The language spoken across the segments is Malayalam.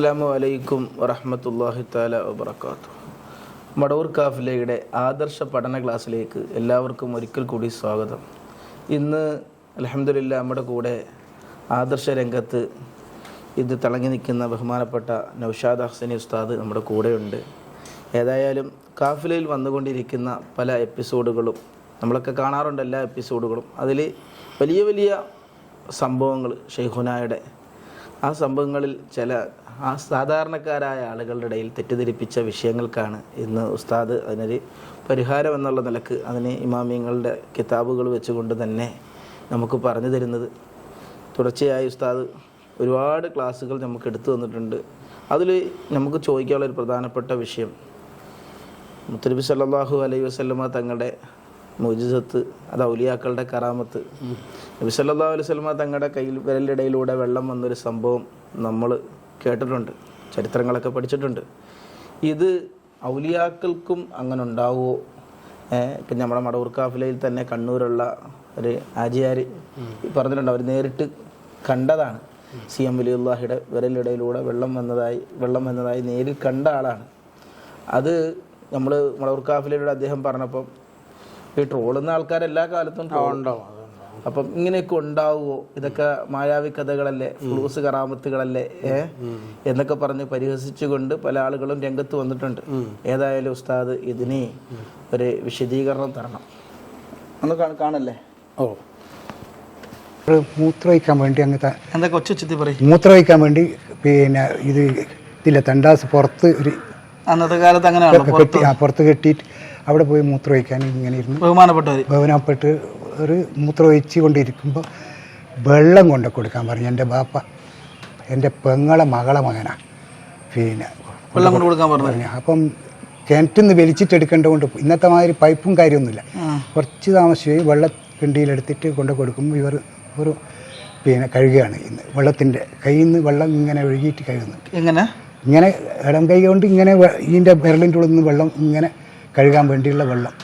അസ്സലാമു അലൈക്കും വറഹമത്തല്ലാഹി താല വബർക്കാത്തു മടവൂർ കാഫിലയുടെ ആദർശ പഠന ക്ലാസ്സിലേക്ക് എല്ലാവർക്കും ഒരിക്കൽ കൂടി സ്വാഗതം. ഇന്ന് അലഹമില്ല നമ്മുടെ കൂടെ ആദർശ രംഗത്ത് ഇത് തിളങ്ങി നിൽക്കുന്ന ബഹുമാനപ്പെട്ട നൗഷാദ് ഹസനി ഉസ്താദ് നമ്മുടെ കൂടെയുണ്ട്. ഏതായാലും കാഫിലയിൽ വന്നുകൊണ്ടിരിക്കുന്ന പല എപ്പിസോഡുകളും നമ്മളൊക്കെ കാണാറുണ്ട് എല്ലാ എപ്പിസോഡുകളും അതിൽ വലിയ വലിയ സംഭവങ്ങൾ ഷെയ്ഖുനായുടെ ആ സംഭവങ്ങളിൽ ചില ആ സാധാരണക്കാരായ ആളുകളുടെ ഇടയിൽ തെറ്റിദ്ധരിപ്പിച്ച വിഷയങ്ങൾക്കാണ് ഇന്ന് ഉസ്താദ് അതിനൊരു പരിഹാരം എന്നുള്ള നിലയ്ക്ക് അതിന് ഇമാമിയങ്ങളുടെ കിതാബുകൾ വെച്ചുകൊണ്ട് തന്നെ നമുക്ക് പറഞ്ഞു തരുന്നത്. തുടർച്ചയായി ഉസ്താദ് ഒരുപാട് ക്ലാസ്സുകൾ നമുക്ക് എടുത്തു തന്നിട്ടുണ്ട്. അതിൽ നമുക്ക് ചോദിക്കാനുള്ള ഒരു പ്രധാനപ്പെട്ട വിഷയം. മുത്തനബി സല്ലാഹു അലൈഹി വസല്ലമ തങ്ങളുടെ മുജിസത്ത് അത് ഔലിയാക്കളുടെ കറാമത്ത്. നബി സല്ലല്ലാഹു അലൈഹി വസല്ലമ തങ്ങളുടെ കയ്യിൽ വിരലിടയിലൂടെ വെള്ളം വന്നൊരു സംഭവം നമ്മൾ കേട്ടിട്ടുണ്ട് ചരിത്രങ്ങളൊക്കെ പഠിച്ചിട്ടുണ്ട്. ഇത് ഔലിയാക്കൾക്കും അങ്ങനെ ഉണ്ടാവുമോ ഇപ്പം നമ്മുടെ മടവൂർ കാഫിലയിൽ തന്നെ കണ്ണൂരുള്ള ഒരു ആജിയാർ പറഞ്ഞിട്ടുണ്ട് അവർ നേരിട്ട് കണ്ടതാണ്. സി എം വലിയുള്ളാഹിയുടെ വിരലിടയിലൂടെ വെള്ളം വന്നതായി വെള്ളം വന്നതായി നേരിൽ കണ്ട ആളാണ്. അത് നമ്മൾ മടവൂർ കാഫിലയുടെ അദ്ദേഹം പറഞ്ഞപ്പം ഈ ട്രോളുന്ന ആൾക്കാരെല്ലാ കാലത്തും ഉണ്ടാവും. അപ്പം ഇങ്ങനെയൊക്കെ ഉണ്ടാവുമോ ഇതൊക്കെ മായാവി കഥകളല്ലേ? ഫ്ലൂസ് കറാമത്തുകളല്ലേ? ഏ? എന്നൊക്കെ പറഞ്ഞ് പരിഹസിച്ചുകൊണ്ട് പല ആളുകളും രംഗത്ത് വന്നിട്ടുണ്ട്. ഏതായാലും ഉസ്താദ് ഇതിന് ഒരു വിശദീകരണം തരണം. ഒന്ന് കാണല്ലേ? ഓ. മൂത്രമൊഴിക്കാൻ വേണ്ടി അങ്ങ് എന്താ കൊച്ചു ചുറ്റി പറയും? മൂത്രമൊഴിക്കാൻ വേണ്ടി പിന്നെ ഇത് ഇതില്ല തണ്ടാസ് പുറത്ത് ഒരു അന്നത്തെ കാലത്ത് അങ്ങനെ പുറത്ത് കെട്ടിയിട്ട് അവിടെ പോയി മൂത്രമൊഴിക്കാൻ ഇങ്ങനെ ഇരുന്നു. ബഹുമാനപ്പെട്ട് ഭവനപ്പെട്ട് ഒരു മൂത്രമൊഴിച്ച് കൊണ്ടിരിക്കുമ്പോൾ വെള്ളം കൊണ്ട് കൊടുക്കാൻ പറഞ്ഞു. എന്റെ ബാപ്പ എന്റെ പെങ്ങളെ മകളെ മകനാ. പിന്നെ വെള്ളം കൊണ്ട് കൊടുക്കാൻ പറഞ്ഞു. അപ്പം കിണറ്റിൽ നിന്ന് വലിച്ചിട്ടെടുക്കേണ്ടതുകൊണ്ട് ഇന്നത്തെ മാതിരി പൈപ്പും കാര്യമൊന്നുമില്ല. കുറച്ച് താമസിച്ച് വെള്ളം കിണ്ടിയിലെടുത്തിട്ട് കൊണ്ട് കൊടുക്കുമ്പോൾ ഇവർ ഒരു പിന്നെ കഴുകുകയാണ് ഇന്ന് വെള്ളത്തിന്റെ കയ്യിൽ നിന്ന് വെള്ളം ഇങ്ങനെ ഒഴുകിയിട്ട് കഴുകുന്നു എങ്ങനെ? ഇങ്ങനെ ഇടം കൈ കൊണ്ട് ഇങ്ങനെ ഇതിന്റെ വിരലിന്റെ ഉള്ളിൽ നിന്ന് വെള്ളം ഇങ്ങനെ കഴുകാൻ വേണ്ടിയുള്ള വെള്ളം.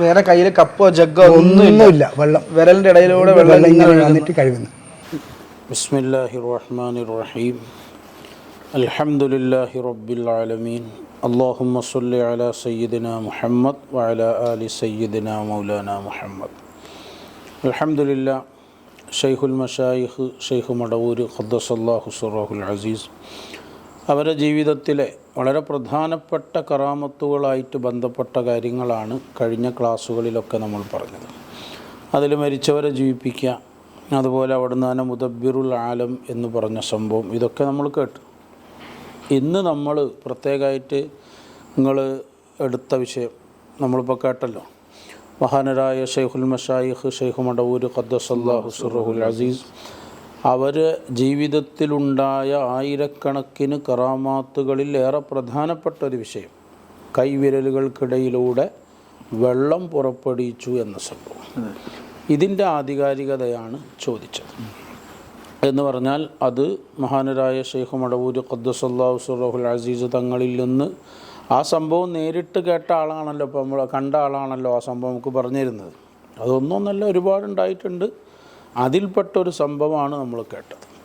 വേറെ കയ്യിൽ കപ്പോ ജഗ്ഗോ ഒന്നുമില്ല വെള്ളം വിരലിന്റെ ഇടയിലൂടെ വെള്ളം വെള്ളം ഇങ്ങനെ വന്നിട്ട് കഴുകുന്നു بسم الله الرحمن الرحيم الحمد لله رب العالمين اللهم صل على سيدنا محمد وعلى آل سيدنا مولانا محمد الحمد لله ഷെയ്ഖ് മഷായിഖ് ഷെയ്ഖ് മടവൂർ ഖദ്ദസല്ലാഹു സുറാഹുൽ അസീസ് അവരുടെ ജീവിതത്തിലെ വളരെ പ്രധാനപ്പെട്ട കറാമത്തുകളായിട്ട് ബന്ധപ്പെട്ട കാര്യങ്ങളാണ് കഴിഞ്ഞ ക്ലാസ്സുകളിലൊക്കെ നമ്മൾ പറഞ്ഞത്. അതിൽ മരിച്ചവരെ ജീവിപ്പിക്കുക അതുപോലെ അവിടുന്ന് തന്നെ മുദബിറുൽ ആലം എന്ന് പറഞ്ഞ സംഭവം ഇതൊക്കെ നമ്മൾ കേട്ടു. ഇന്ന് നമ്മൾ പ്രത്യേകമായിട്ട് നിങ്ങൾ എടുത്ത വിഷയം നമ്മളിപ്പോൾ കേട്ടല്ലോ. മഹാനരായ ഷെയ്ഖുൽ മഷായിഖ് ഷെയ്ഖ് മടവൂർ അള്ളാഹു സുറഹുൽ അസീസ് അവർ ജീവിതത്തിലുണ്ടായ ആയിരക്കണക്കിന് കറാമാത്തുകളിൽ ഏറെ പ്രധാനപ്പെട്ട ഒരു വിഷയം. കൈവിരലുകൾക്കിടയിലൂടെ വെള്ളം പുറപ്പെടുവിച്ചു എന്ന സംഭവം. ഇതിന്റെ ആധികാരികതയാണ് ചോദിച്ചത്. എന്ന് പറഞ്ഞാൽ അത് മഹാനരായ ഷെയ്ഖ് മടവൂര് ഖദ്ദുസല്ലാഹു സുറഹുൽ അസീസ് തങ്ങളിൽ നിന്ന് ആ സംഭവം നേരിട്ട് കേട്ട ആളാണല്ലോ ഇപ്പോൾ നമ്മൾ കണ്ട ആളാണല്ലോ ആ സംഭവം നമുക്ക് പറഞ്ഞിരുന്നത്. അതൊന്നും അതൊന്നൊന്നല്ല ഒരുപാടുണ്ടായിട്ടുണ്ട്. അതിൽപ്പെട്ട ഒരു സംഭവമാണ് നമ്മൾ കേട്ടത്.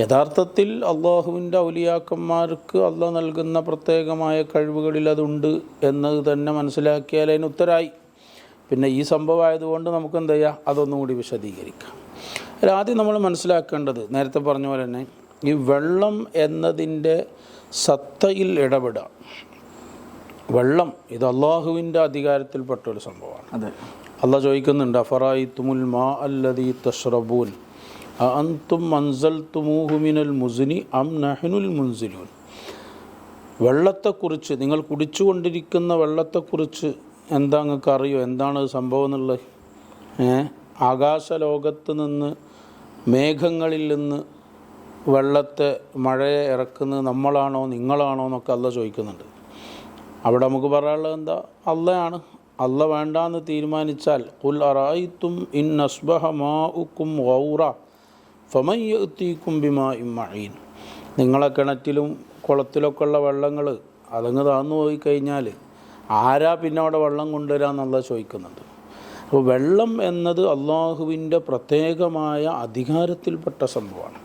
യഥാർത്ഥത്തിൽ അള്ളാഹുവിന്റെ ഔലിയാക്കന്മാർക്ക് അള്ളാഹ് നൽകുന്ന പ്രത്യേകമായ കഴിവുകളിൽ അതുണ്ട് എന്നത് തന്നെ മനസ്സിലാക്കിയാൽ അതിന് ഉത്തരായി. പിന്നെ ഈ സംഭവമായതുകൊണ്ട് നമുക്ക് എന്ത് ചെയ്യാം? അതൊന്നും കൂടി വിശദീകരിക്കാം. അതിൽ ആദ്യം നമ്മൾ മനസ്സിലാക്കേണ്ടത് നേരത്തെ പറഞ്ഞ പോലെ തന്നെ ഈ വെള്ളം എന്നതിന്റെ സത്തയിൽ ഇടപെടുക. വെള്ളം ഇത് അള്ളാഹുവിന്റെ അധികാരത്തിൽപ്പെട്ട ഒരു സംഭവമാണ്. അള്ളാഹ് ചോദിക്കുന്നുണ്ട് അഫറായി തുമുൽ മാ അല്ലതി തഷ്റബൂൻ? അന്തും മൻസൽ തുമൂഹുമിനൽ മുസിനി അം നഹനുൽ മുൻസിലൂൻ? വെള്ളത്തെക്കുറിച്ച് നിങ്ങൾ കുടിച്ചുകൊണ്ടിരിക്കുന്ന വെള്ളത്തെക്കുറിച്ച് എന്താ നിങ്ങൾക്ക് അറിയോ എന്താണ് സംഭവം എന്നുള്ളത്? ആകാശലോകത്ത് നിന്ന് മേഘങ്ങളിൽ നിന്ന് വെള്ളത്തെ മഴയെ ഇറക്കുന്നത് നമ്മളാണോ നിങ്ങളാണോ എന്നൊക്കെ അല്ല ചോദിക്കുന്നുണ്ട്. അവിടെ നമുക്ക് പറയാനുള്ളത് എന്താ? അള്ളയാണ്. അല്ല വേണ്ടാന്ന് തീരുമാനിച്ചാൽ കുൽ അറായിത്തും ഇൻ അസ്ബഹ മാ ഉക്കും ഗൗറ ഫമയ്യത്തീക്കും ബിമാ ഇമ്മീൻ നിങ്ങളെ കിണറ്റിലും കുളത്തിലൊക്കെ ഉള്ള വെള്ളങ്ങൾ അതങ്ങ് താന്നു പോയി കഴിഞ്ഞാൽ ആരാ പിന്നെ അവിടെ വെള്ളം കൊണ്ടുവരാന്നുള്ള ചോദിക്കുന്നുണ്ട്. അപ്പോൾ വെള്ളം എന്നത് അള്ളാഹുവിന്റെ പ്രത്യേകമായ അധികാരത്തിൽപ്പെട്ട സംഭവമാണ്.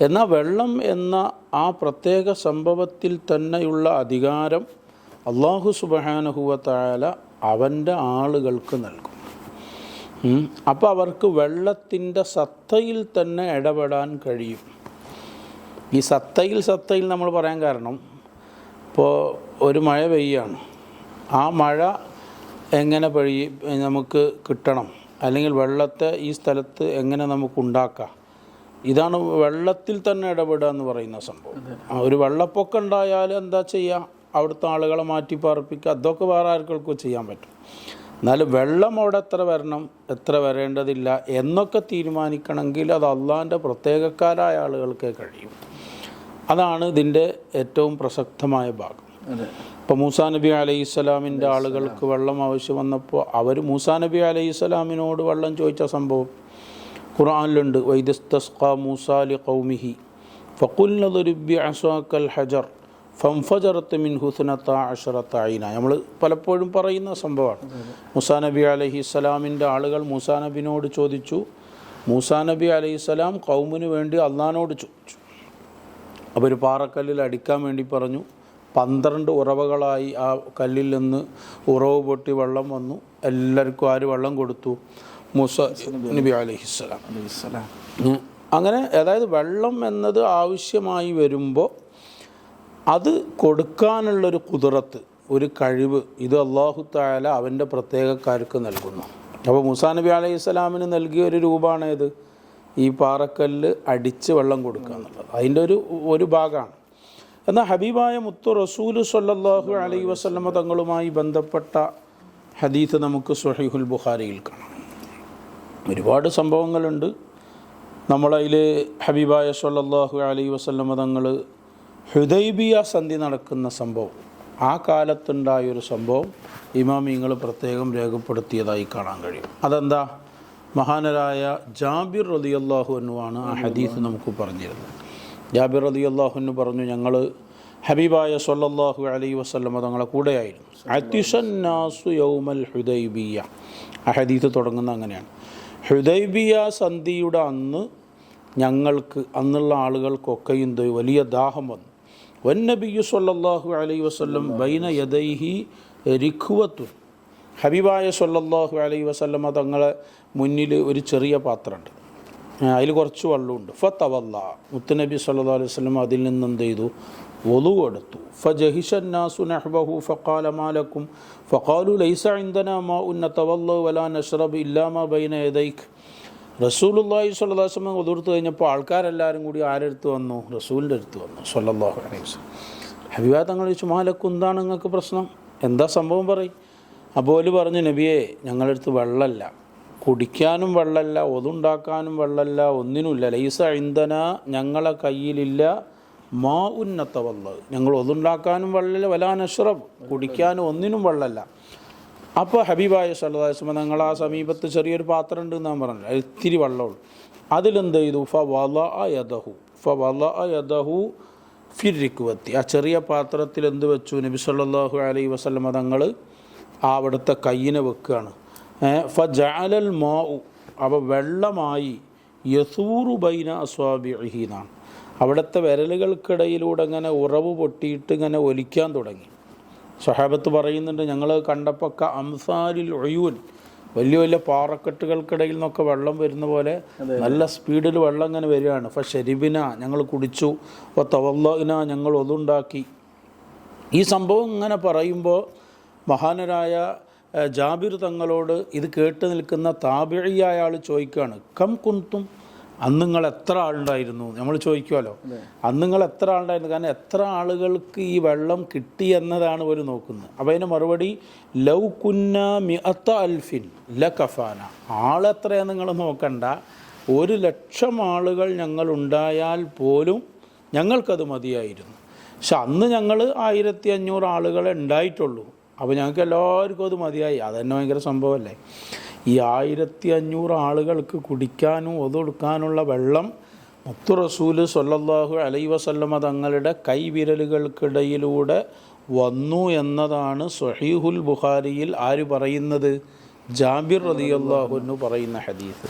എന്നാൽ വെള്ളം എന്ന ആ പ്രത്യേക സംഭവത്തിൽ തന്നെയുള്ള അധികാരം അള്ളാഹു സുബഹാനഹുവത്തായാല അവന്റെ ആളുകൾക്ക് നൽകും. അപ്പോൾ അവർക്ക് വെള്ളത്തിന്റെ സത്തയിൽ തന്നെ ഇടപെടാൻ കഴിയും. ഈ സത്തയിൽ സത്തയിൽ നമ്മൾ പറയാൻ കാരണം ഇപ്പോൾ ഒരു മഴ പെയ്യാണ്. ആ മഴ എങ്ങനെ പെയ്യ നമുക്ക് കിട്ടണം? അല്ലെങ്കിൽ വെള്ളത്തെ ഈ സ്ഥലത്ത് എങ്ങനെ നമുക്ക് ഉണ്ടാക്കാം? ഇതാണ് വെള്ളത്തിൽ തന്നെ ഇടപെടുക എന്ന് പറയുന്ന സംഭവം. ഒരു വെള്ളപ്പൊക്കം ഉണ്ടായാൽ എന്താ ചെയ്യുക അവിടുത്തെ ആളുകളെ മാറ്റി പാർപ്പിക്കുക അതൊക്കെ വേറെ ആർക്കും ചെയ്യാൻ പറ്റും. എന്നാലും വെള്ളം അവിടെ എത്ര വരണം എത്ര വരേണ്ടതില്ല എന്നൊക്കെ തീരുമാനിക്കണമെങ്കിൽ അത് അള്ളാന്റെ പ്രത്യേകക്കാരായ ആളുകൾക്കേ കഴിയും. അതാണ് ഇതിന്റെ ഏറ്റവും പ്രസക്തമായ ഭാഗം. ഇപ്പോൾ മൂസാ നബി അലൈഹി സ്വലാമിന്റെ ആളുകൾക്ക് വെള്ളം ആവശ്യം വന്നപ്പോൾ അവർ മൂസാ നബി അലൈഹി സ്വലാമിനോട് വെള്ളം ചോദിച്ച സംഭവം ഖുർആാനിലുണ്ട് വൈദസ്തസ്ഖ മൂസാലി കൗമിഹി അസ്വാക്കൽ ഹജർ. ഫംഫജറത്ത് മിൻ ഹുസനത്ത അഷറത്ത ഐന നമ്മൾ പലപ്പോഴും പറയുന്ന സംഭവമാണ്. മുസാ നബി അലൈഹി സ്വലാമിന്റെ ആളുകൾ മൂസാ നബിനോട് ചോദിച്ചു. മൂസാ നബി അലൈഹി സ്വലാം കൗമിന് വേണ്ടി അള്ളഹാനോട് ചോദിച്ചു. അപ്പോൾ ഒരു പാറക്കല്ലിൽ അടിക്കാൻ വേണ്ടി പറഞ്ഞു. പന്ത്രണ്ട് ഉറവകളായി ആ കല്ലിൽ നിന്ന് ഉറവ് പൊട്ടി വെള്ളം വന്നു. എല്ലാവർക്കും ആര് വെള്ളം കൊടുത്തു? മൂസ നബി അലഹിസ്സലാം. അങ്ങനെ അതായത് വെള്ളം എന്നത് ആവശ്യമായി വരുമ്പോൾ അത് കൊടുക്കാനുള്ളൊരു കുതിരത്ത് ഒരു കഴിവ് ഇത് അള്ളാഹു താല അവന്റെ പ്രത്യേകക്കാർക്ക് നൽകുന്നു. അപ്പോൾ മുസാ നബി അലൈഹി സ്വലാമിന് നൽകിയ ഒരു രൂപമാണ് ഇത് ഈ പാറക്കല്ല് അടിച്ച് വെള്ളം കൊടുക്കുക എന്നുള്ളത്. അതിന്റെ ഒരു ഒരു ഭാഗമാണ്. എന്നാൽ ഹബീബായ മുത്തു റസൂൽ സല്ലാഹു അലൈഹി വസല്ലമ തങ്ങളുമായി ബന്ധപ്പെട്ട ഹദീത്ത് നമുക്ക് സുഹൈഹുൽ ബുഖാരിയിൽ കാണാം. ഒരുപാട് സംഭവങ്ങളുണ്ട്. നമ്മളതിൽ ഹബീബായ സല്ലാഹു അലൈഹി വസല്ലമ തങ്ങൾ ഹുദൈബിയ സന്ധി നടക്കുന്ന സംഭവം ആ കാലത്തുണ്ടായൊരു സംഭവം ഇമാമിങ്ങൾ പ്രത്യേകം രേഖപ്പെടുത്തിയതായി കാണാൻ കഴിയും. അതെന്താ? മഹാനരായ ജാബിർ റതി അള്ളാഹുനുവാണ് ആ ഹദീസ് നമുക്ക് പറഞ്ഞിരുന്നത്. ജാബിർ റതി അള്ളാഹുനു പറഞ്ഞു ഞങ്ങൾ ഹബീബായ സൊല്ലാഹു അലൈഹി വസ്ലമ തങ്ങളെ കൂടെയായിരുന്നു. അതിഷന്നാസു യൗമൽ ഹുദൈബിയ. ആ ഹദീസ് തുടങ്ങുന്നത് അങ്ങനെയാണ്. ഹുദൈബിയ സന്ധിയുടെ അന്ന് ഞങ്ങൾക്ക് അന്നുള്ള ആളുകൾക്കൊക്കെയും വലിയ ദാഹം വന്നു. വന്നബിയു സല്ലല്ലാഹു അലൈ വസ്ലം ബൈന യദൈഹി രിഖുവത്തു. ഹബീബായ സല്ലല്ലാഹു അലൈ വസ്ലം തങ്ങളെ മുന്നിൽ ഒരു ചെറിയ പാത്രമുണ്ട്. അതിൽ കുറച്ച് വെള്ളമുണ്ട് ഫ തവല്ല മുത്തുനബി സല്ലാ അലൈഹി വസ്ലം അതിൽ നിന്ന് എന്ത് ചെയ്തു? ഒതു എടുത്തു ഫജഹിഷന്നാസു നഹ്ബഹു ഫഖാല മാലക്കും ഫഖാലു ലൈസ ഇന്ദന മാ ഉന്ന തവല്ല വലാ നഷ്റബ് ഇല്ലാമ ബൈന യദൈഖ് റസൂലുള്ളാഹി വസല്ലം ഒതുർത്ത് കഴിഞ്ഞപ്പോൾ ആൾക്കാരെല്ലാവരും കൂടി ആരെടുത്ത് വന്നു? റസൂലിന്റെ അടുത്ത് വന്നു സ്വല്ലല്ലാഹു അലൈഹി ഹബീബ തങ്ങൾ ചോദിച്ചു മാലക്കും എന്താണ് നിങ്ങൾക്ക് പ്രശ്നം? എന്താ സംഭവം പറയും? അപ്പോൾ പറഞ്ഞു നബിയെ ഞങ്ങളുടെ അടുത്ത് വെള്ളമല്ല കുടിക്കാനും വെള്ളമല്ല ഒതുണ്ടാക്കാനും വെള്ളമല്ല ഒന്നിനുമില്ല. ലൈസ ഇന്ധന ഞങ്ങളെ കയ്യിലില്ല. മാ ഉന്നത്ത വള്ളത് ഞങ്ങൾ ഒതുണ്ടാക്കാനും വെള്ളമില്ല വലാനഷ്റബ് കുടിക്കാനും ഒന്നിനും വെള്ളമല്ല അപ്പോൾ ഹബീബായ സല്ലാസ്മ ഞങ്ങൾ ആ സമീപത്ത് ചെറിയൊരു പാത്രം ഉണ്ട് ഞാൻ പറഞ്ഞു അതിൽ ഇത്തിരി വെള്ളമുള്ളൂ. അതിലെന്ത് ചെയ്തു? ഫ വല യദഹു ഫ വല യദഹു ഫിരിക്കുവത്തി ആ ചെറിയ പാത്രത്തിൽ എന്ത് വെച്ചു? നബി സല്ലാഹു അലൈ വസ്ലമ തങ്ങൾ അവിടുത്തെ കയ്യിനെ വെക്കുകയാണ്. ഫ ജാലൽ മാഉ. അവ വെള്ളമായി യസൂറു ബൈന അസ്വാബിഹി എന്നാണ്. അവിടുത്തെ വിരലുകൾക്കിടയിലൂടെ ഇങ്ങനെ ഉറവ് പൊട്ടിയിട്ട് ഇങ്ങനെ ഒലിക്കാൻ തുടങ്ങി. സ്വഹാബത്ത് പറയുന്നുണ്ട് ഞങ്ങൾ കണ്ടപ്പോൾ അംസാരിൽ ഒഴിവൻ വലിയ വലിയ പാറക്കെട്ടുകൾക്കിടയിൽ നിന്നൊക്കെ വെള്ളം വരുന്ന പോലെ നല്ല സ്പീഡിൽ വെള്ളം ഇങ്ങനെ വരികയാണ്. അപ്പം ഷെരിബിന ഞങ്ങൾ കുടിച്ചു. അപ്പോൾ തവല്ലിന ഞങ്ങൾ ഒതുണ്ടാക്കി. ഈ സംഭവം ഇങ്ങനെ പറയുമ്പോൾ മഹാനരായ ജാബിർ തങ്ങളോട് ഇത് കേട്ട് നിൽക്കുന്ന താപിഴിയായ ആൾ ചോദിക്കുകയാണ് കം കുന്തും? അന്ന് നിങ്ങൾ എത്ര ആളുണ്ടായിരുന്നു? നമ്മൾ ചോദിക്കുമല്ലോ അന്ന് നിങ്ങൾ എത്ര ആളുണ്ടായിരുന്നു? കാരണം എത്ര ആളുകൾക്ക് ഈ വെള്ളം കിട്ടി എന്നതാണ് അവർ നോക്കുന്നത്. അപ്പോൾ അതിന് മറുപടി ലൗ കുന്ന മിഅത്ത അൽഫിൻ ല കഫാന ആളെത്രയാണ് നിങ്ങൾ നോക്കണ്ട. ഒരു ലക്ഷം ആളുകൾ ഞങ്ങൾ ഉണ്ടായാൽ പോലും ഞങ്ങൾക്കത് മതിയായിരുന്നു. പക്ഷെ അന്ന് ഞങ്ങൾ ആയിരത്തി അഞ്ഞൂറ് ആളുകളെ ഉണ്ടായിട്ടുള്ളൂ. അപ്പോൾ ഞങ്ങൾക്ക് എല്ലാവർക്കും അത് മതിയായി. അതന്നെ ഭയങ്കര സംഭവമല്ലേ? ഈ ആയിരത്തി അഞ്ഞൂറ് ആളുകൾക്ക് കുടിക്കാനും ഒതുടുക്കാനുള്ള വെള്ളം മുത്തു റസൂൽ സല്ലല്ലാഹു അലൈ വസല്ലമ തങ്ങളുടെ കൈവിരലുകൾക്കിടയിലൂടെ വന്നു എന്നതാണ് സഹീഹുൽ ബുഖാരിയിൽ ആര് പറയുന്നത്? ജാബിർ റളിയല്ലാഹു അൻഹു പറയുന്ന ഹദീസ്.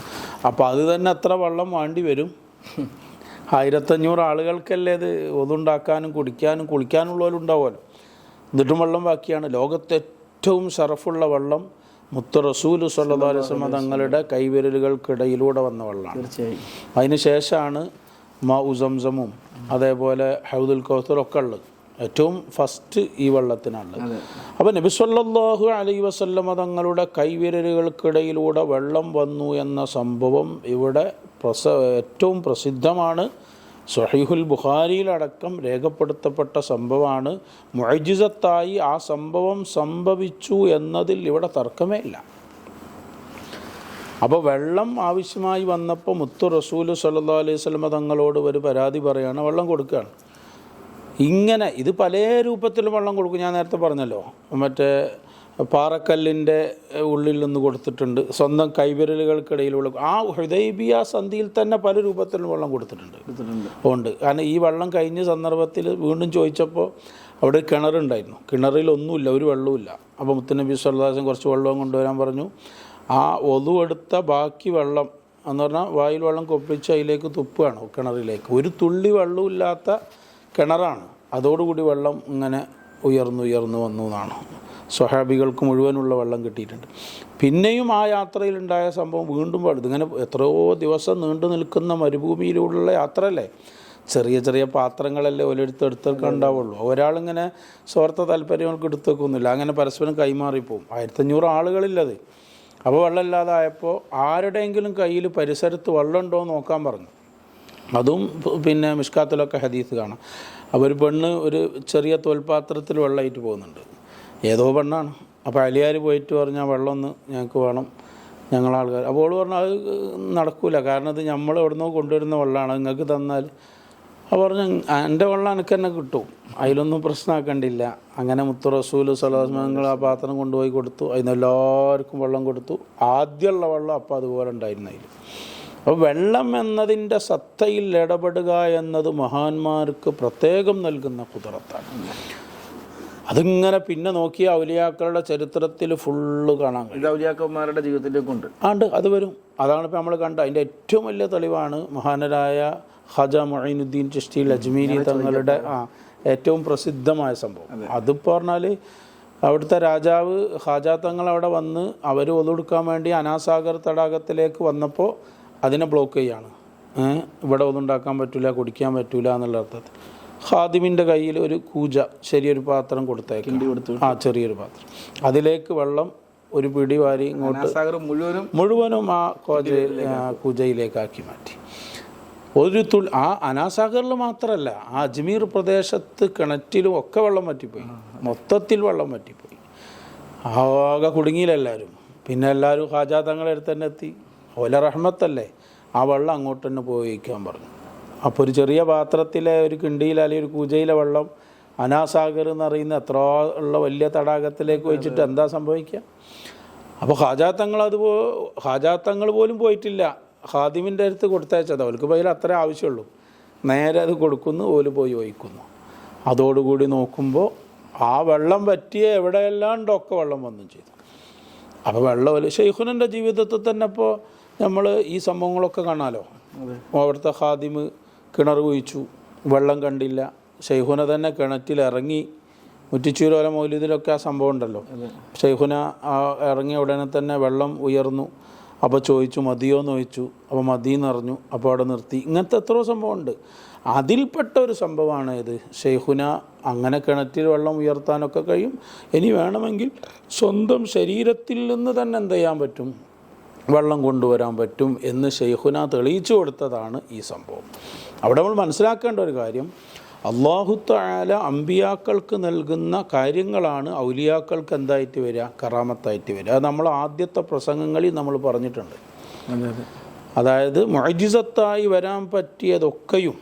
അപ്പോൾ അത് തന്നെ എത്ര വെള്ളം വേണ്ടി വരും? ആയിരത്തഞ്ഞൂറ് ആളുകൾക്കല്ലേ ഇത് ഒതുണ്ടാക്കാനും കുടിക്കാനും കുളിക്കാനുള്ളവരുണ്ടാവുമല്ലോ. എന്നിട്ടും വെള്ളം ബാക്കിയാണ്. ലോകത്തെ ഏറ്റവും ഷറഫുള്ള വെള്ളം മുത്ത റസൂൽ സല്ലാസ്മ തങ്ങളുടെ കൈവിരലുകൾക്കിടയിലൂടെ വന്ന വെള്ളമാണ്. തീർച്ചയായും. അതിന് ശേഷമാണ് മാ ഉസംസമും അതേപോലെ ഹൗദുൽ ഒക്കെ ഉള്ളത്. ഏറ്റവും ഫസ്റ്റ് ഈ വെള്ളത്തിനുള്ളത് അപ്പോൾ നബി സല്ലല്ലാഹു അലൈഹി വസല്ലമ തങ്ങളുടെ കൈവിരലുകൾക്കിടയിലൂടെ വെള്ളം വന്നു എന്ന സംഭവം ഇവിടെ പ്രസ ഏറ്റവും പ്രസിദ്ധമാണ്. സഹീഹുൽ ബുഖാരിയിലടക്കം രേഖപ്പെടുത്തപ്പെട്ട സംഭവമാണ്. മുഅജിസത്തായി ആ സംഭവം സംഭവിച്ചു എന്നതിൽ ഇവിടെ തർക്കമേ ഇല്ല. അപ്പോൾ വെള്ളം ആവശ്യമായി വന്നപ്പോൾ മുത്തു റസൂൽ സല്ലാ അലൈഹി സ്വലമ തങ്ങളോട് ഒരു പരാതി പറയുകയാണ് വെള്ളം കൊടുക്കുകയാണ്. ഇങ്ങനെ ഇത് പല രൂപത്തിലും വെള്ളം കൊടുക്കും. ഞാൻ നേരത്തെ പറഞ്ഞല്ലോ മറ്റേ പാറക്കല്ലിന്റെ ഉള്ളിൽ നിന്ന് കൊടുത്തിട്ടുണ്ട്. സ്വന്തം കൈവിരലുകൾക്കിടയിലുള്ള ആ ഹൃദയബിയ സന്ധിയിൽ തന്നെ പല രൂപത്തിലും വെള്ളം കൊടുത്തിട്ടുണ്ട്. ഉണ്ട്. കാരണം ഈ വെള്ളം കഴിഞ്ഞ സന്ദർഭത്തിൽ വീണ്ടും ചോദിച്ചപ്പോൾ അവിടെ കിണറുണ്ടായിരുന്നു. കിണറിലൊന്നുമില്ല ഒരു വെള്ളവുമില്ല. അപ്പോൾ മുത്തനബി സ്വല്ലാസം കുറച്ച് വെള്ളം കൊണ്ടുവരാൻ പറഞ്ഞു. ആ ഒതുവെടുത്ത ബാക്കി വെള്ളം എന്ന് പറഞ്ഞാൽ വായിൽ വെള്ളം കൊപ്പിച്ച് അതിലേക്ക് തുപ്പുകയാണ് കിണറിലേക്ക്. ഒരു തുള്ളി വെള്ളമില്ലാത്ത കിണറാണ്. അതോടുകൂടി വെള്ളം ഇങ്ങനെ ഉയർന്നു ഉയർന്നു വന്നു എന്നാണ്. സ്വഹാബികൾക്ക് മുഴുവനുള്ള വെള്ളം കിട്ടിയിട്ടുണ്ട്. പിന്നെയും ആ യാത്രയിലുണ്ടായ സംഭവം വീണ്ടും പാടും. ഇങ്ങനെ എത്രയോ ദിവസം നീണ്ടു നിൽക്കുന്ന മരുഭൂമിയിലൂടെയുള്ള യാത്രയല്ലേ? ചെറിയ ചെറിയ പാത്രങ്ങളല്ലേ ഓരോരുത്തർ എടുത്തൊക്കെ ഉണ്ടാവുള്ളൂ ഒരാളിങ്ങനെ സ്വാർത്ഥ താല്പര്യങ്ങൾക്ക് എടുത്തേക്കൊന്നുമില്ല അങ്ങനെ പരസ്പരം കൈമാറിപ്പോവും. ആയിരത്തഞ്ഞൂറ് ആളുകളില്ലത്. അപ്പോൾ വെള്ളമില്ലാതായപ്പോൾ ആരുടെയെങ്കിലും കയ്യിൽ പരിസരത്ത് വെള്ളമുണ്ടോ എന്ന് നോക്കാൻ പറഞ്ഞു. അതും പിന്നെ മിഷ്കാത്തിലൊക്കെ ഹദീസ് കാണാം. അപ്പോൾ ഒരു പെണ്ണ് ഒരു ചെറിയ തോൽപാത്രത്തിൽ വെള്ളമായിട്ട് പോകുന്നുണ്ട്. ഏതോ പെണ്ണാണ്. അപ്പോൾ അലിയാർ പോയിട്ട് പറഞ്ഞാൽ വെള്ളമൊന്ന് ഞങ്ങൾക്ക് വേണം ഞങ്ങൾ ആൾക്കാർ അപ്പോൾ അവൾ പറഞ്ഞാൽ അത് നടക്കില്ല കാരണം ഇത് നമ്മൾ എവിടുന്നോ കൊണ്ടുവരുന്ന വെള്ളമാണ് നിങ്ങൾക്ക് തന്നാൽ അപ്പോൾ പറഞ്ഞു എന്റെ വെള്ളം എനിക്ക് തന്നെ കിട്ടും. അതിലൊന്നും പ്രശ്നമാക്കണ്ടില്ല അങ്ങനെ മുത്തു റസൂൽ ആ പാത്രം കൊണ്ടുപോയി കൊടുത്തു. അതിന് എല്ലാവർക്കും വെള്ളം കൊടുത്തു. ആദ്യമുള്ള വെള്ളം അപ്പോൾ അതുപോലെ ഉണ്ടായിരുന്നു അതിൽ അപ്പോൾ വെള്ളം എന്നതിന്റെ സത്തയിൽ ഇടപെടുക എന്നത് മഹാന്മാർക്ക് പ്രത്യേകം നൽകുന്ന കുതിരത്താണ്. അതിങ്ങനെ പിന്നെ നോക്കിയ ഔലിയാക്കളുടെ ചരിത്രത്തിൽ ഫുള്ള് കാണാൻ കഴിയും. ഔലിയാക്കന്മാരുടെ ജീവിതത്തിലേക്ക് ഉണ്ട്. ആണ്ട് അത് വരും. അതാണ് ഇപ്പോൾ നമ്മൾ കണ്ട അതിന്റെ ഏറ്റവും വലിയ തെളിവാണ് മഹാനരായ ഹജ മൊഹീനുദ്ദീൻ ചിഷ്ടി അജ്മീരി തങ്ങളുടെ ആ ഏറ്റവും പ്രസിദ്ധമായ സംഭവം. അതിപ്പോൾ പറഞ്ഞാൽ അവിടുത്തെ രാജാവ് ഹാജാ തങ്ങൾ അവിടെ വന്ന് അവർ ഒതുടുക്കാൻ വേണ്ടി അനാസാഗർ തടാകത്തിലേക്ക് വന്നപ്പോൾ അതിനെ ബ്ലോക്ക് ചെയ്യാണ്. ഇവിടെ ഒന്നുണ്ടാക്കാൻ പറ്റില്ല കുടിക്കാൻ പറ്റില്ല എന്നുള്ള അർത്ഥത്തിൽ. ഹാദിമിന്റെ കയ്യിൽ ഒരു കൂജ ചെറിയൊരു പാത്രം കൊടുത്തേക്കും. ആ ചെറിയൊരു പാത്രം. അതിലേക്ക് വെള്ളം ഒരു പിടി വാരി ഇങ്ങോട്ട് മുഴുവനും മുഴുവനും ആ കോജ ആ കുജയിലേക്കാക്കി മാറ്റി. ഒരു തുൾ ആ അനാസാഗറിൽ മാത്രമല്ല ആ അജ്മീർ പ്രദേശത്ത് കിണറ്റിലും ഒക്കെ വെള്ളം പറ്റിപ്പോയി മൊത്തത്തിൽ വെള്ളം പറ്റിപ്പോയി ആകെ കുടുങ്ങിയില്ലെല്ലാവരും പിന്നെ എല്ലാവരും ഹാജാ തങ്ങളെ അടുത്ത് തന്നെ എത്തി. ഓല റഹ്മത്തല്ലേ? ആ വെള്ളം അങ്ങോട്ട് തന്നെ ഉപയോഗിക്കാൻ പറഞ്ഞു. അപ്പോൾ ഒരു ചെറിയ പാത്രത്തിലെ ഒരു കിണ്ടിയിൽ അല്ലെങ്കിൽ ഒരു കൂജയിലെ വെള്ളം അനാസാഗർ എന്ന് പറയുന്ന എത്ര ഉള്ള വലിയ തടാകത്തിലേക്ക് വെച്ചിട്ട് എന്താ സംഭവിക്കുക അപ്പോൾ ഹാജാത്തങ്ങൾ അത് പോ ഹാജാത്തങ്ങൾ പോലും പോയിട്ടില്ല. ഹാദിമിന്റെ അടുത്ത് കൊടുത്തയച്ചത്. അവർക്ക് പോയാൽ അത്രേ ആവശ്യമുള്ളൂ. നേരെ അത് കൊടുക്കുന്നു ഓൽ പോയി ഒഴിക്കുന്നു. അതോടുകൂടി നോക്കുമ്പോൾ ആ വെള്ളം പറ്റിയ എവിടെയെല്ലാം ഉണ്ടോ വെള്ളം വന്നു ചെയ്തു. അപ്പോൾ വെള്ളം ഷെയ്ഖുനന്റെ ജീവിതത്തിൽ തന്നെ ഇപ്പോൾ നമ്മൾ ഈ സംഭവങ്ങളൊക്കെ കാണാമല്ലോ അവിടുത്തെ ഹാദിമ് കിണർ കുഴിച്ചു വെള്ളം കണ്ടില്ല. ഷെയ്ഹുന തന്നെ കിണറ്റിൽ ഇറങ്ങി മുറ്റിച്ചൂരോല മൗലിദിലൊക്കെ ആ സംഭവം ഉണ്ടല്ലോ. ഷെയ്ഹുന ആ ഇറങ്ങിയ ഉടനെ തന്നെ വെള്ളം ഉയർന്നു. അപ്പോൾ ചോദിച്ചു മതിയോ? എന്ന് ചോദിച്ചു. അപ്പോൾ മതി എന്ന് പറഞ്ഞു അപ്പോൾ അവിടെ നിർത്തി. ഇങ്ങനത്തെ എത്രയോ സംഭവമുണ്ട് അതിൽപ്പെട്ട ഒരു സംഭവമാണ് ഇത്. ഷെയ്ഹുന അങ്ങനെ കിണറ്റിൽ വെള്ളം ഉയർത്താനൊക്കെ കഴിയും. ഇനി വേണമെങ്കിൽ സ്വന്തം ശരീരത്തിൽ നിന്ന് തന്നെ എന്ത് ചെയ്യാൻ പറ്റും? വെള്ളം കൊണ്ടുവരാൻ പറ്റും എന്ന് ഷെയ്ഖുന തെളിയിച്ചു കൊടുത്തതാണ് ഈ സംഭവം. അവിടെ നമ്മൾ മനസ്സിലാക്കേണ്ട ഒരു കാര്യം അള്ളാഹു താല അമ്പിയാക്കൾക്ക് നൽകുന്ന കാര്യങ്ങളാണ് ഔലിയാക്കൾക്ക് എന്തായിട്ട് വരിക? കറാമത്തായിട്ട് വരിക. അത് നമ്മൾ ആദ്യത്തെ പ്രസംഗങ്ങളിൽ നമ്മൾ പറഞ്ഞിട്ടുണ്ട്. അതെ അതെ. അതായത് മൈജിസത്തായി വരാൻ പറ്റിയതൊക്കെയും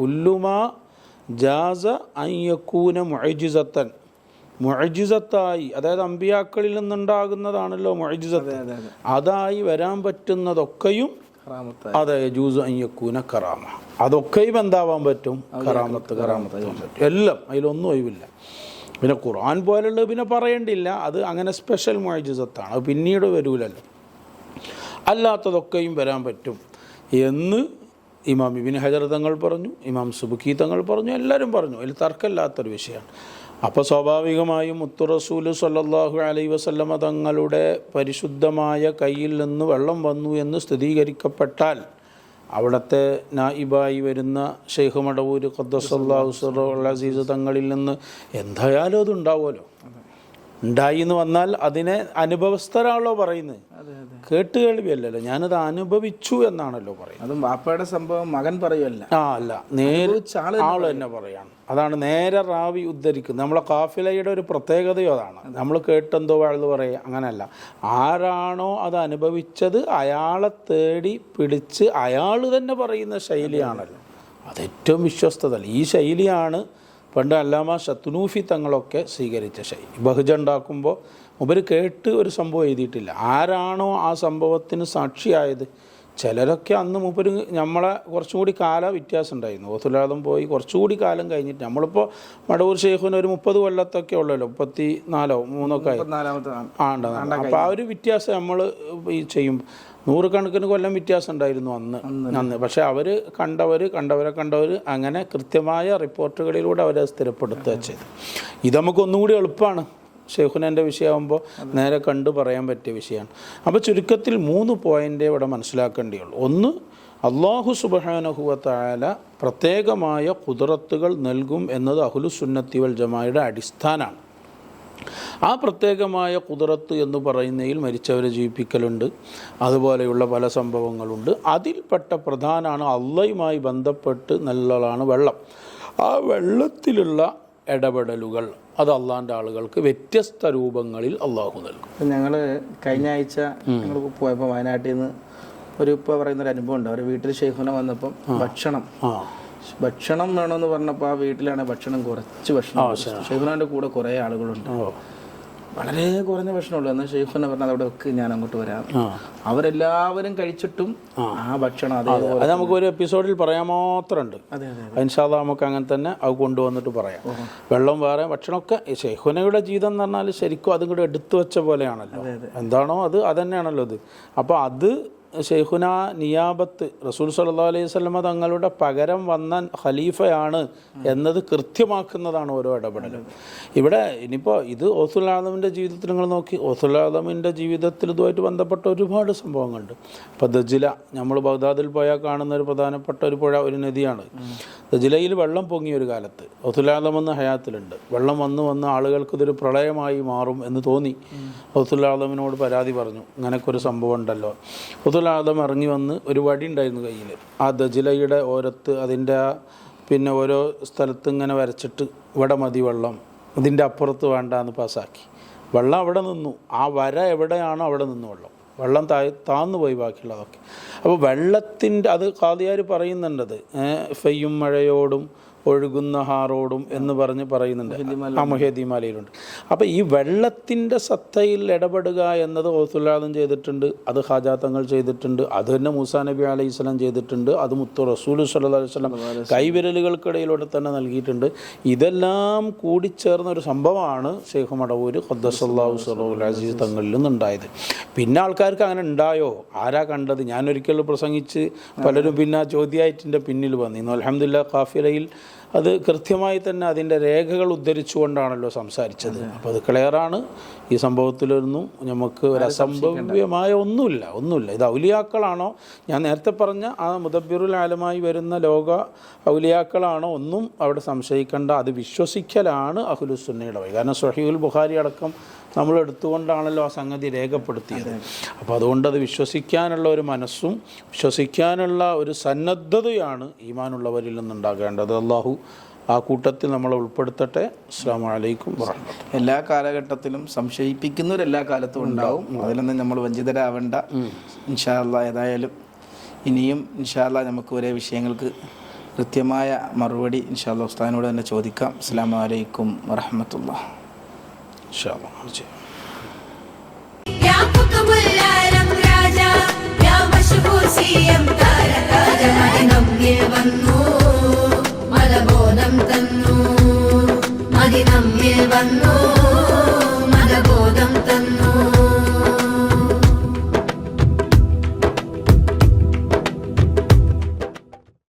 കുല്ലുമ ജാസ അയ്യക്കൂന മൊഴിജിസത്തൻ മൊഴിജിസത്തായി അതായത് അമ്പിയാക്കളിൽ നിന്നുണ്ടാകുന്നതാണല്ലോ മൊഴിജിസത്ത് അതെ അതെ അതായി വരാൻ പറ്റുന്നതൊക്കെയും അതെ ജൂസ് അയ്യക്കൂന കറാമ. അതൊക്കെയും എന്താവാൻ പറ്റും? കറാമത്ത് കറാമത്ത് എല്ലാം അതിലൊന്നും ഒഴിവില്ല. പിന്നെ ഖുർആൻ പോലുള്ളത് പിന്നെ പറയേണ്ടില്ല. അത് അങ്ങനെ സ്പെഷ്യൽ മൊഴിജിസത്താണ് അത് പിന്നീട് വരൂലല്ലോ. അല്ലാത്തതൊക്കെയും വരാൻ പറ്റും. എന്ന് ഇമാം ഇബിൻ ഹജർ തങ്ങൾ പറഞ്ഞു ഇമാം സുബുക്കി തങ്ങൾ പറഞ്ഞു എല്ലാവരും പറഞ്ഞു. അതിൽ തർക്കമില്ലാത്തൊരു വിഷയമാണ്. അപ്പോൾ സ്വാഭാവികമായും മുത്തുറസൂൽ സല്ലാഹു അലൈ വസല്ലമ തങ്ങളുടെ പരിശുദ്ധമായ കയ്യിൽ നിന്ന് വെള്ളം വന്നു എന്ന് സ്ഥിരീകരിക്കപ്പെട്ടാൽ അവിടുത്തെ നായിബായി വരുന്ന ഷെയ്ഖ് മടവൂർ ഖദ്ദസ് അള്ളാഹു അസീസ് തങ്ങളിൽ നിന്ന് എന്തായാലും അത് ഉണ്ടാവുമല്ലോ ഉണ്ടായി എന്ന് വന്നാൽ അതിനെ അനുഭവസ്ഥരാണല്ലോ പറയുന്നത്. കേട്ട് കേൾവിയല്ലല്ലോ. ഞാനത് അനുഭവിച്ചു എന്നാണല്ലോ പറയുന്നത്. അതും വാപ്പയുടെ സംഭവം മകൻ പറയുമല്ല ആ അല്ല. നേരെ ആൾ തന്നെ പറയാണ്. അതാണ് നേരെ റാവി ഉദ്ധരിക്കുന്നത്. നമ്മളെ കാഫിലയുടെ ഒരു പ്രത്യേകതയോ അതാണ്. നമ്മൾ കേട്ടെന്തോ വാഴ്ന്ന് പറയുക അങ്ങനെയല്ല ആരാണോ അത് അനുഭവിച്ചത് അയാളെ തേടി പിടിച്ച് അയാൾ തന്നെ പറയുന്ന ശൈലിയാണല്ലോ. അത് ഏറ്റവും വിശ്വസ്തത ഈ ശൈലിയാണ് പണ്ട് അല്ലാമ ശത്രുനൂഫി തങ്ങളൊക്കെ സ്വീകരിച്ച ശൈലി ബഹുജ ഉണ്ടാക്കുമ്പോൾ ഉപര് കേട്ട് ഒരു സംഭവം എഴുതിയിട്ടില്ല. ആരാണോ ആ സംഭവത്തിന് സാക്ഷിയായത്? ചിലരൊക്കെ അന്ന് മൂപ്പര് നമ്മളെ കുറച്ചും കൂടി കാല വ്യത്യാസം ഉണ്ടായിരുന്നു. ഓത്തുലാദം പോയി കുറച്ചുകൂടി കാലം കഴിഞ്ഞിട്ട് നമ്മളിപ്പോൾ മടവൂർ ഷെയ്ഖിന് ഒരു മുപ്പത് കൊല്ലത്തൊക്കെ ഉള്ളല്ലോ മുപ്പത്തി നാലോ മൂന്നൊക്കെ ആയി. ആണ്ടാണ് അപ്പോൾ ആ ഒരു വ്യത്യാസം നമ്മൾ ഈ ചെയ്യും. നൂറുകണക്കിന് കൊല്ലം വ്യത്യാസം ഉണ്ടായിരുന്നു അന്ന്. അന്ന്. പക്ഷെ അവർ കണ്ടവർ കണ്ടവരെ കണ്ടവർ അങ്ങനെ കൃത്യമായ റിപ്പോർട്ടുകളിലൂടെ അവരെ സ്ഥിരപ്പെടുത്തുക ചെയ്തു. ഇത് നമുക്ക് ഒന്നുകൂടി എളുപ്പമാണ് ഷെയ്ഖുനന്റെ വിഷയമാകുമ്പോൾ നേരെ കണ്ടു പറയാൻ പറ്റിയ വിഷയമാണ്. അപ്പോൾ ചുരുക്കത്തിൽ മൂന്ന് പോയിന്റേ ഇവിടെ മനസ്സിലാക്കേണ്ടിയുള്ളൂ. ഒന്ന് അള്ളാഹു സുബഹാനഹുവത്തായാല പ്രത്യേകമായ കുതിരത്തുകൾ നൽകും എന്നത് അഹുലുസുന്നത്തി വൽ ജമായുടെ അടിസ്ഥാനമാണ്. ആ പ്രത്യേകമായ കുതിരത്ത് എന്ന് പറയുന്നതിൽ മരിച്ചവരെ ജീവിപ്പിക്കലുണ്ട്. അതുപോലെയുള്ള പല സംഭവങ്ങളുണ്ട്. അതിൽപ്പെട്ട പ്രധാനമാണ് അള്ളയുമായി ബന്ധപ്പെട്ട് നല്ലതാണ് വെള്ളം. ആ വെള്ളത്തിലുള്ള ഇടപെടലുകൾ. അത് അള്ളാന്റെ ആളുകൾക്ക് വ്യത്യസ്ത രൂപങ്ങളിൽ അള്ളാഹു നൽകും. ഞങ്ങൾ കഴിഞ്ഞ ആഴ്ച ഞങ്ങൾ പോയപ്പോൾ വയനാട്ടിൽ നിന്ന് ഒരു ഇപ്പോൾ പറയുന്ന ഒരു അനുഭവം ഉണ്ട്. അവർ വീട്ടിൽ ഷെയ്ഖുന വന്നപ്പം ഭക്ഷണം. ഭക്ഷണം വേണമെന്ന് പറഞ്ഞപ്പോൾ ആ വീട്ടിലാണ് ഭക്ഷണം കുറച്ച് ഭക്ഷണം ഷെയ്ഖുനാന്റെ കൂടെ കുറേ ആളുകളുണ്ട്. വളരെ കുറഞ്ഞ ഭക്ഷണമുള്ളൂ. എന്നാൽ ഷെയ്ഖുനെ പറഞ്ഞാൽ അവിടെ ഒക്കെ ഞാൻ അങ്ങോട്ട് വരാം. അവരെല്ലാവരും കഴിച്ചിട്ടും ആ. ഭക്ഷണം അതേ നമുക്ക് ഒരു എപ്പിസോഡിൽ പറയാൻ മാത്രമുണ്ട്. അതെ അതെ ഇൻഷാല്ല നമുക്ക് അങ്ങനെ തന്നെ അത് കൊണ്ടുവന്നിട്ട് പറയാം. വെള്ളം വേറെ ഭക്ഷണമൊക്കെ ഷെയ്ഖുനയുടെ ജീവിതം എന്ന് പറഞ്ഞാൽ ശരിക്കും അതും കൂടെ എടുത്തു വെച്ച പോലെയാണല്ലോ. എന്താണോ അത് അതന്നെയാണല്ലോ ഇത്. അപ്പോൾ അത് ഷെയ്ഖുന നിയാബത്ത് റസൂൽ സല്ലാ അലൈഹി സ്വലമ തങ്ങളുടെ പകരം വന്ന ഖലീഫയാണ് എന്നത് കൃത്യമാക്കുന്നതാണ് ഓരോ ഇടപെടലും. ഇവിടെ ഇനിയിപ്പോൾ ഇത് ഓസുൽ ആദമിന്റെ ജീവിതത്തിൽ നിങ്ങൾ നോക്കി ഓസുൽ ആദമിന്റെ ജീവിതത്തിൽ ഇതുമായിട്ട് ബന്ധപ്പെട്ട ഒരുപാട് സംഭവങ്ങളുണ്ട്. ഇപ്പോൾ ദജില നമ്മൾ ബഗ്ദാദിൽ പോയാൽ കാണുന്ന ഒരു പ്രധാനപ്പെട്ട ഒരു പുഴ ഒരു നദിയാണ്. ദജിലയിൽ വെള്ളം പൊങ്ങിയ ഒരു കാലത്ത് ഒത്തുലാദം എന്ന ഹയാത്തിലുണ്ട്. വെള്ളം വന്ന് വന്ന് ആളുകൾക്ക് ഇതൊരു പ്രളയമായി മാറും എന്ന് തോന്നി. ഒത്തുലാദമിനോട് പരാതി പറഞ്ഞു ഇങ്ങനൊക്കെ ഒരു സംഭവം ഉണ്ടല്ലോ. ഒത്തുലാദം ഇറങ്ങി വന്ന് ഒരു വടി ഉണ്ടായിരുന്നു കയ്യിൽ ആ ദജിലയുടെ ഓരത്ത് അതിന്റെ പിന്നെ ഓരോ സ്ഥലത്ത് ഇങ്ങനെ വരച്ചിട്ട് ഇവിടെ മതി വെള്ളം ഇതിന്റെ അപ്പുറത്ത് വേണ്ട എന്ന് പാസ്സാക്കി വെള്ളം അവിടെ നിന്നു. ആ വര എവിടെയാണോ അവിടെ നിന്നു വെള്ളം. വെള്ളം താഴ് താന്നു പോയി ബാക്കിയുള്ളതൊക്കെ. അപ്പോൾ വെള്ളത്തിന്റെ അത് കാതിയാർ പറയുന്നുണ്ടത് ഫെയ്യും മഴയോടും ഒഴുകുന്ന ഹാറോടും എന്ന് പറഞ്ഞ് പറയുന്നുണ്ട്. ആ മൊഹേദിമാലയിലുണ്ട്. അപ്പോൾ ഈ വെള്ളത്തിന്റെ സത്തയിൽ ഇടപെടുക എന്നത് ഓസുല്ലാദം ചെയ്തിട്ടുണ്ട് അത് ഹാജാത്തങ്ങൾ ചെയ്തിട്ടുണ്ട് അത് തന്നെ മൂസാ നബി അലൈഹി സ്വലം ചെയ്തിട്ടുണ്ട് അത് മുത്തു റസൂൽ അലൈഹി വസല്ലം കൈവിരലുകൾക്കിടയിലൂടെ തന്നെ നൽകിയിട്ടുണ്ട്. ഇതെല്ലാം കൂടിച്ചേർന്ന ഒരു സംഭവമാണ് ഷെയ്ഖ് മടവൂർ ഖദ്ദസല്ലാഹു സലഹുൽ തങ്ങളിൽ നിന്നുണ്ടായത്. പിന്നെ ആൾക്കാർക്ക് അങ്ങനെ ഉണ്ടായോ? ആരാ കണ്ടത്? ഞാനൊരിക്കൽ പ്രസംഗിച്ച് പലരും പിന്നെ ആ ചോദ്യമായിട്ടിന്റെ പിന്നിൽ വന്നിരുന്നു അലഹമില്ല കാഫിലയിൽ അത് കൃത്യമായി തന്നെ അതിന്റെ രേഖകൾ ഉദ്ധരിച്ചുകൊണ്ടാണല്ലോ സംസാരിച്ചത്. അപ്പോൾ അത് ക്ലിയറാണ്. ഈ സംഭവത്തിലൊന്നും നമുക്ക് ഒരു അസംഭവ്യമായ ഒന്നുമില്ല ഒന്നുമില്ല. ഇത് ഔലിയാക്കളാണോ? ഞാൻ നേരത്തെ പറഞ്ഞ ആ മുദബിറുൽ ആലമായി വരുന്ന ലോക ഔലിയാക്കളാണോ? ഒന്നും അവിടെ സംശയിക്കേണ്ട. അത് വിശ്വസിക്കലാണ് അഹുലുസുന്നയുടെ വഴി. കാരണം സഹീൽ ബുഖാരി അടക്കം നമ്മൾ എടുത്തുകൊണ്ടാണല്ലോ ആ സംഗതി രേഖപ്പെടുത്തിയത്. അപ്പോൾ അതുകൊണ്ട് അത് വിശ്വസിക്കാനുള്ള ഒരു മനസ്സും വിശ്വസിക്കാനുള്ള ഒരു സന്നദ്ധതയാണ് ഈമാനുള്ളവരിൽ നിന്നുണ്ടാകേണ്ടത്. അള്ളാഹു ആ കൂട്ടത്തിൽ നമ്മളെ ഉൾപ്പെടുത്തട്ടെ. അസ്സാം വലൈക്കും എല്ലാ കാലഘട്ടത്തിലും സംശയിപ്പിക്കുന്നവർ എല്ലാ കാലത്തും ഉണ്ടാവും. അതിലൊന്നും നമ്മൾ വഞ്ചിതരാവേണ്ട. ഇൻഷാല്ല ഏതായാലും ഇനിയും ഇൻഷാല്ല നമുക്ക് ഒരേ വിഷയങ്ങൾക്ക് കൃത്യമായ മറുപടി ഇൻഷാല്ല ഉസ്താദിനോട് തന്നെ ചോദിക്കാം. അസ്സാം വലൈക്കും വറഹമത്തുള്ള شاء الله. نرجع يا قطب العالم راجع يا مشهور سي